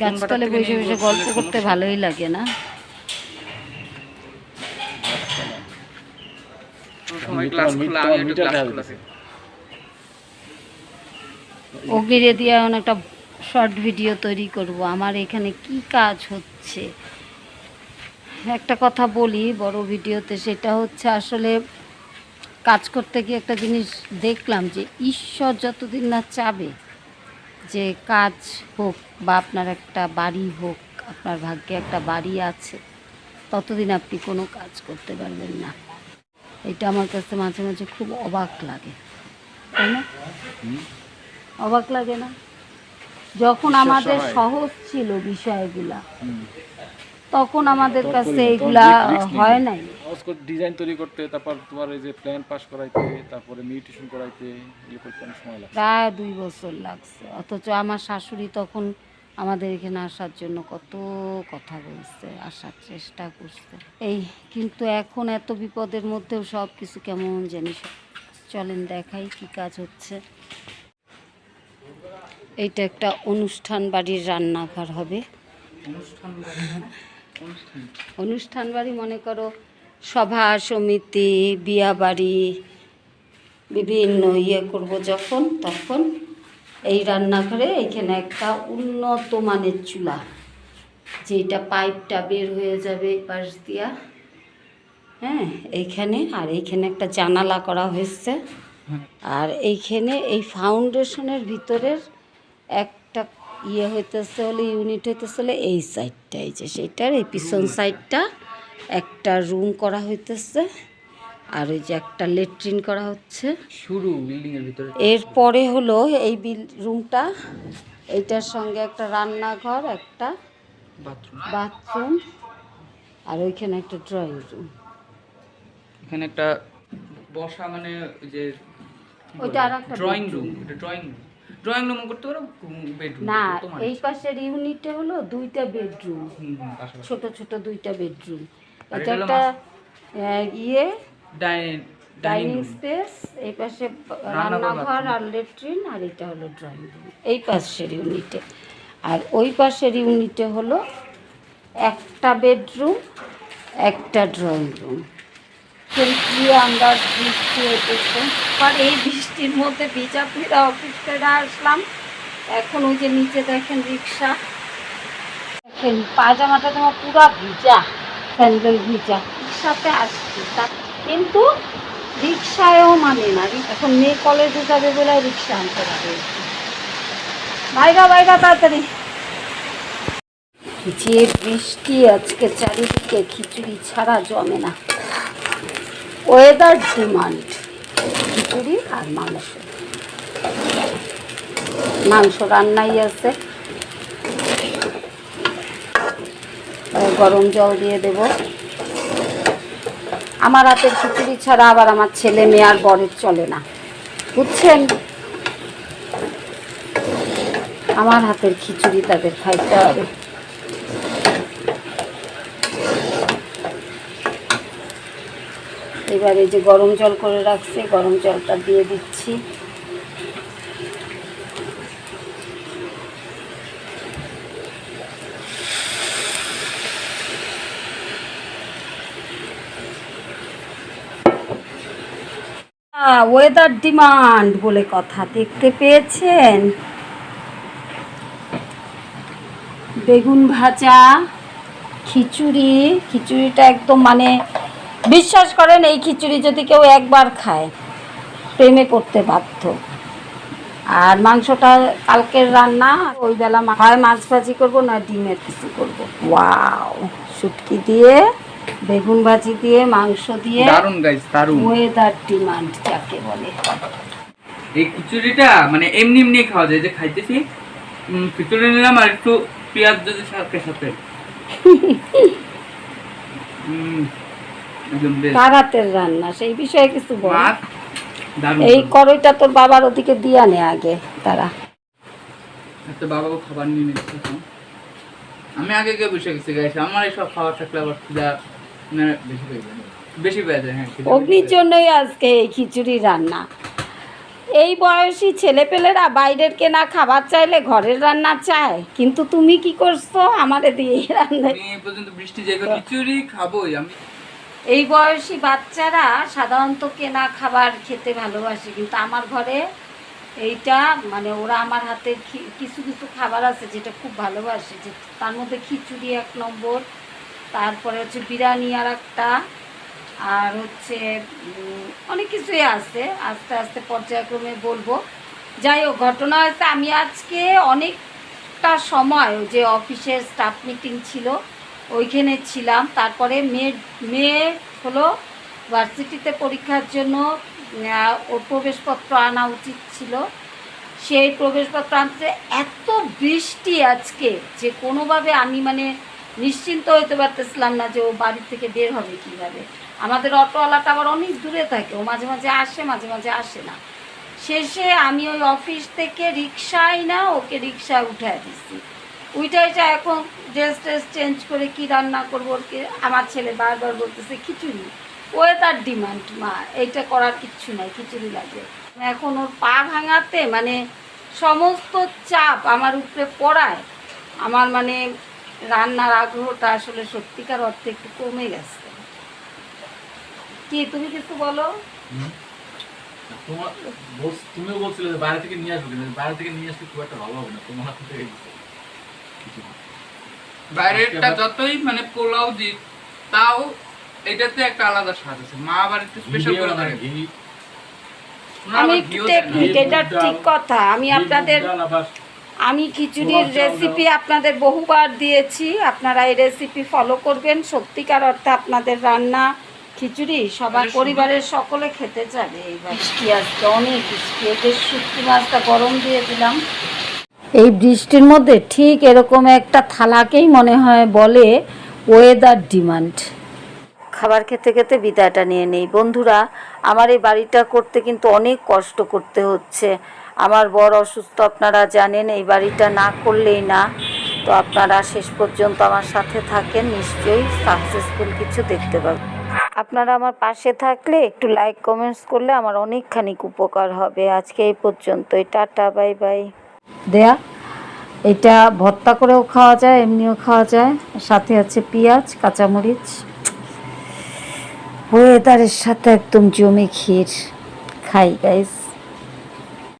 গাছতলে বসে বসে গল্প করতে ভালোই লাগে না। সময় ক্লাস খোলা আমি একটু ক্লাস খোলা অগ্নিরে দিয়ে একটা শর্ট ভিডিও তৈরি করব। আমার এখানে কি কাজ হচ্ছে? একটা কথা বলি বড় ভিডিওতে সেটা হচ্ছে আসলে কাজ করতে গিয়ে একটা জিনিস দেখলাম যে ঈশ্বর যতদিন না চাবে যে কাজ হোক বা আপনার একটা বাড়ি হোক আপনার ভাগ্যে একটা বাড়ি আছে ততদিন আপনি কোনো কাজ করতে পারবেন না। এটা আমার কাছে মাঝে মাঝে খুব অবাক লাগে। তাই না? অবাক লাগে না? যখন আমাদের সহজ ছিল বিষয়গুলা তখন আমাদের কাছে এগুলা হয় নাই। ডিজাইন তৈরি করতে তারপর তোমার এই যে প্ল্যান পাস করাইতে তারপরে মিউটেশন করাইতে এগুলো করতে অনেক সময় লাগে প্রায় দুই বছর লাগছে। অথচ আমার শাশুড়ি তখন আমাদের এখানে আসার জন্য কত কথা বলছে আসার চেষ্টা করছে। এই কিন্তু এখন এত বিপদের মধ্যেও সব কিছু কেমন জানি চলেন দেখাই কি কাজ হচ্ছে। এইটা একটা অনুষ্ঠান বাড়ির রান্নাঘর হবে। অনুষ্ঠান বাড়ি মনে করো সভা সমিতি বিয়া বাড়ি বিভিন্ন ইয়ে করব যখন তখন। এই রান্নাঘরে এখানে একটা উন্নত মানের চুলা যেটা পাইপটা বের হয়ে যাবে এই পাশ দিয়া। হ্যাঁ এইখানে আর এইখানে একটা জানালা করা হয়েছে। আর এইখানে এই ফাউন্ডেশনের ভিতরের একটা ইয়ে হইতেছে হলে ইউনিট হইতেছে হলে এই সাইডটা এই যে সেটার এই পিছন সাইডটা একটা রুম করা হইতেছে আর ওই যে একটা লেট্রিন করা হচ্ছে। শুরু বিল্ডিং এর ভিতরে। এরপরে হলো এই বিল রুমটা এইটার সঙ্গে একটা রান্নাঘর একটা বাথরুম বাথরুম আর ওইখানে একটা ড্রয়িং রুম এখানে একটা বসা মানে যে ওইটা আর একটা ড্রয়িং রুম এটা ড্রয়িং রুম ড্রয়িং রুম করতে পারো? বেডরুম না এই পাশের ইউনিটে হলো দুইটা বেডরুম ছোট ছোট দুইটা বেডরুম এটা একটা ইয়ে ডাইনিং ডাইনিং স্পেস। এই পাশে রান্নাঘর আর লেট্রিন আর এটা হলো ড্রয়িং রুম এই পাশের ইউনিটে আর ওই পাশের ইউনিটে হলো একটা বেডরুম একটা ড্রয়িং রুম কি আমরা বৃষ্টি হইতেছে। আর এই বৃষ্টির মধ্যে ভিজা অফিস করে আসলাম। এখন ওই যে নিচে দেখেন রিক্সা। দেখেন পায়জামাটা তোমার পুরা ভিজা স্যান্ডেল ভিজা। রিক্সাতে আসছি। তা কিন্তু রিক্সায়ও মানে না। এখন মেয়ে কলেজে যাবে বলে রিক্সা আনতে পারে বাইরা বাইরা তাড়াতাড়ি। যে বৃষ্টি আজকে চারিদিকে খিচুড়ি ছাড়া জমে না। ওয়েদার ডিমান্ড খিচুড়ি আর মাংস। মাংস রান্নাই আছে। গরম জল দিয়ে দেব। আমার হাতের খিচুড়ি ছাড়া আবার আমার ছেলে মেয়ে আর বরের চলে না। বুঝছেন? আমার হাতের খিচুড়ি তাদের খাইতে হবে। এবার এই যে গরম জল করে রাখছি, গরম জলটা দিয়ে দিচ্ছি। ওয়েদার ডিমান্ড বলে কথা, দেখতে পেয়েছেন? বেগুন ভাজা, খিচুড়ি, খিচুড়িটা একদম মানে বিশ্বাস করেন এই খিচুড়ি যদি কেউ একবার খায় প্রেমে পড়তে বাধ্য। আর মাংসটা কালকের রান্না ওই বেলা হয় মাছ ভাজি করব না ডিমের কিছু করব। ওয়াও! শুটকি দিয়ে বেগুন ভাজি দিয়ে মাংস দিয়ে দারুণ গাইস দারুণ ওয়েদার ডিমান্ড যাকে বলে। এই খিচুড়িটা মানে এমনি এমনি খাওয়া যায়। যে খাইতেছি খিচুড়ি নিলাম আর একটু পেঁয়াজ যদি সাথে সাথে। উম, একদম বেশ। কার হাতের রান্না সেই বিষয়ে কিছু বল। এই করইটা তোর বাবার ওদিকে দিয়া নে আগে তারা। একটা বাবাকে খাবার নিয়ে নিচ্ছে আমি আগে গিয়ে বসে গেছি গাইস আমার এইসব খাবার থাকলে আবার খিদা বেশি পেয়ে যায়। বেশি পেয়ে যায় হ্যাঁ অগ্নির জন্যই আজকে এই খিচুড়ি রান্না। এই বয়সী ছেলেপেলেরা বাইরের কেনা খাবার চাইলে ঘরের রান্না চায় কিন্তু তুমি কি করছ? আমাদের দিয়ে রান্না পর্যন্ত বৃষ্টি জায়গা খিচুড়ি খাবোই। আমি এই বয়সী বাচ্চারা সাধারণত কেনা খাবার খেতে ভালোবাসে, কিন্তু আমার ঘরে এইটা মানে ওরা আমার হাতের খি- কিছু কিছু খাবার আছে যেটা খুব ভালোবাসে, যে তার মধ্যে খিচুড়ি এক নম্বর, তারপরে হচ্ছে বিরিয়ানি আর একটা, আর হচ্ছে অনেক কিছুই আছে, আস্তে আস্তে পর্যায়ক্রমে বলব। যাই হোক, ঘটনা হয়েছে, আমি আজকে অনেকটা সময় যে অফিসের স্টাফ মিটিং ছিল ওইখানে ছিলাম। তারপরে মেয়ে মেয়ে হলো ভার্সিটিতে পরীক্ষার জন্য ওর প্রবেশপত্র আনা উচিত ছিল। সেই প্রবেশপত্র আনতে এত বৃষ্টি আজকে যে কোনোভাবে আমি মানে নিশ্চিন্ত হতে পারতেছিলাম না যে ও বাড়ি থেকে বের হবে কীভাবে। আমাদের অটোওয়ালাটা আবার অনেক দূরে থাকে, ও মাঝে মাঝে আসে, মাঝে মাঝে আসে না। শেষে আমি ওই অফিস থেকে রিক্সায় না ওকে রিক্সায় উঠায় দিচ্ছি উইটাই যা এখন ড্রেস ট্রেস চেঞ্জ করে কি রান্না করব ওকে আমার ছেলে বারবার বলতেছে, খিচুড়ি। ওয়ে তার ডিমান্ড মা, এইটা করার কিচ্ছু নাই, খিচুড়ি লাগে। এখন ওর পা ভাঙাতে মানে সমস্ত চাপ আমার উপরে পড়ায়, আমার মানে রান্নার আগ্রহটা আসলে সত্যিকার অর্থে একটু কমে গেছে। কি, তুমি কিছু বলো? তোমার তুমিও বলছিলে বাইরে থেকে নিয়ে আসবে বাইরে থেকে নিয়ে আসলে খুব একটা ভালো হবে না, তোমার হাত থেকে দিচ্ছে কিছু না। বাইরেরটা যতই মানে পোলাও দিক তাও এটাতে একটা আলাদা স্বাদ আছে। মা আবার একটু স্পেশাল করে আমি একটু। টেকনিক এটা ঠিক কথা। আমি আপনাদের আমি খিচুড়ির রেসিপি আপনাদের বহুবার দিয়েছি। আপনারা এই রেসিপি ফলো করবেন। সত্যিকার অর্থে আপনাদের রান্না খিচুড়ি সবার পরিবারের সকলে খেতে যাবে এইবার বৃষ্টি আজকে অনেক বৃষ্টি যে শুটকি মাছটা গরম দিয়ে দিলাম। এই বৃষ্টির মধ্যে ঠিক এরকম একটা থালাকেই মনে হয় বলে ওয়েদার ডিমান্ড খাবার খেতে খেতে বিদায়টা নিয়ে নেই। বন্ধুরা, আমার এই বাড়িটা করতে কিন্তু অনেক কষ্ট করতে হচ্ছে। আমার বড় অসুস্থ, আপনারা জানেন, এই বাড়িটা না করলেই না। তো আপনারা শেষ পর্যন্ত আমার সাথে থাকেন, নিশ্চয়ই সাকসেসফুল কিছু দেখতে পাবেন। আপনারা আমার পাশে থাকলে একটু লাইক কমেন্টস করলে আমার অনেকখানি উপকার হবে। আজকে এই পর্যন্তই। টাটা বাই বাই দেয়া। এটা ভর্তা করেও খাওয়া যায়, এমনিও খাওয়া যায়। সাথে আছে পেঁয়াজ, কাঁচামরিচ। ওয়েদারের সাথে একদম জমে ক্ষীর। খাই গাইস